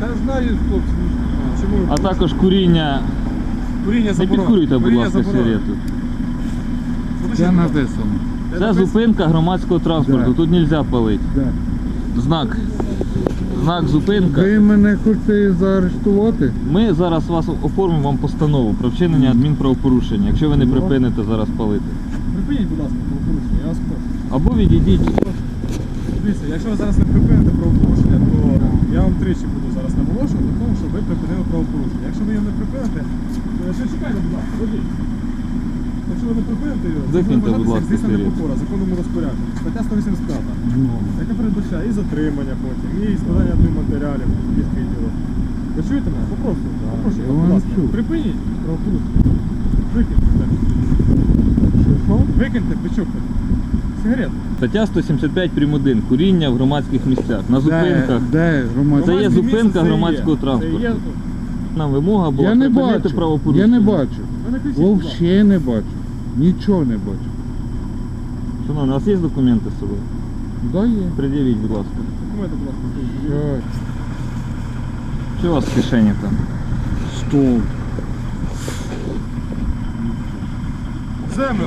Я знаю, хлопці. Чому А також куріння. куріння Не заборонено. підкурюйте, будь Куріння ласка, заборонено. сигарету. Де написано? Це зупинка громадського транспорту. Да. Тут не можна палити. Де? Знак. Знак зупинка. Ви мене хочете заарештувати? Ми зараз вас оформимо вам постанову про вчинення адмінправопорушення, якщо ви не Ну. припините зараз палити. Припиніть, будь ласка, правопорушення, я вас прошу. Або відійдіть. Дивіться, якщо ви зараз не припините правопорушення, то я вам тричі буду зараз наголошувати, в тому, що ви припинили правопорушення. Якщо ви його не припините, то ще чекайте, будь ласка, ходіть. Якщо ви не припините його, це буде Викиньте, будь вважатися як ласка, здійснення сигарету. покора, законному розпорядженню. Стаття 185, Ну. яка передбачає і затримання потім, і складання адмінматеріалів, міське діло. Ви чуєте мене? Попрошу, попрошу, Я будь ласка, чую. припиніть правопорушення. Викиньте. Що? Викиньте, бичок. Сигарет. Стаття 175 прим. 1. Куріння в громадських місцях. На зупинках. Де, де громадська? Це є Громадське зупинка це громадського є. транспорту. Це є. Нам вимога була Я не припинити бачу. Я не бачу. Ви не будь ласка. Вовще не бачу. Нічого не бачу. Шановні, у вас є документи з собою? Да є. Пред'явіть, будь ласка. Документи, будь ласка, скажіть. Так. Що у вас в кишені там? Стол. Землю!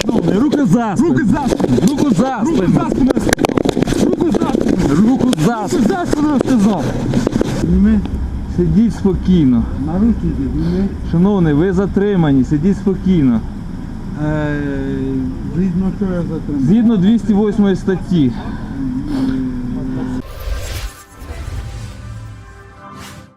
Шановний, руки за спину. Руки за спину! Руку за Руку спину. за спину! Руки за спину! Руку за спину. за спину сказав! Сидіть спокійно. На руки зніми. Шановний, ви затримані, сидіть спокійно. Е, Згідно що я затримав. Згідно 208 статті